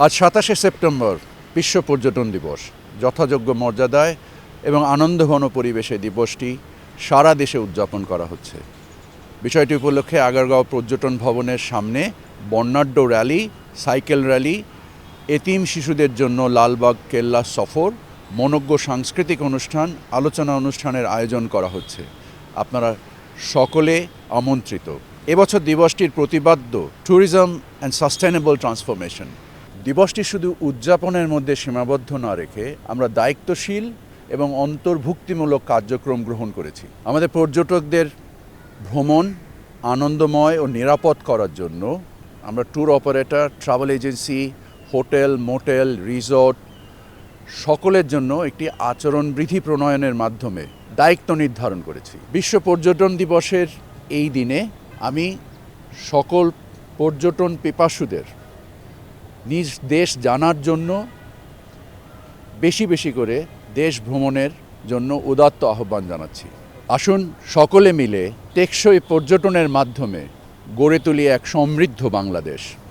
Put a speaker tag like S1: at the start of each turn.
S1: আজ সাতাশে সেপ্টেম্বর, বিশ্ব পর্যটন দিবস। যথাযোগ্য মর্যাদায় এবং আনন্দঘন পরিবেশে দিবসটি সারা দেশে উদযাপন করা হচ্ছে। বিষয়টি উপলক্ষে আগারগাঁও পর্যটন ভবনের সামনে বর্ণাঢ্য র্যালি, সাইকেল র্যালি, এতিম শিশুদের জন্য লালবাগ কেল্লা সফর, মনজ্ঞ সাংস্কৃতিক অনুষ্ঠান, আলোচনা অনুষ্ঠানের আয়োজন করা হচ্ছে। আপনারা সকলে আমন্ত্রিত। এবছর দিবসটির প্রতিবাদ্য ট্যুরিজম অ্যান্ড সাস্টেনেবল ট্রান্সফরমেশন দিবসটি শুধু উদযাপনের মধ্যে সীমাবদ্ধ না রেখে আমরা দায়িত্বশীল এবং অন্তর্ভুক্তিমূলক কার্যক্রম গ্রহণ করেছি। আমাদের পর্যটকদের ভ্রমণ আনন্দময় ও নিরাপদ করার জন্য আমরা tour operator, travel agency, hotel, motel, resort সকলের জন্য একটি আচরণবিধি প্রণয়নের মাধ্যমে দায়িত্ব নির্ধারণ করেছি। বিশ্ব পর্যটন দিবসের এই দিনে আমি সকল পর্যটন পিপাসুদের নিজ দেশ জানার জন্য বেশি বেশি করে দেশ ভ্রমণের জন্য উদাত্ত আহ্বান জানাচ্ছি। আসুন সকলে মিলে টেকসই পর্যটনের মাধ্যমে গড়ে তুলি এক সমৃদ্ধ বাংলাদেশ।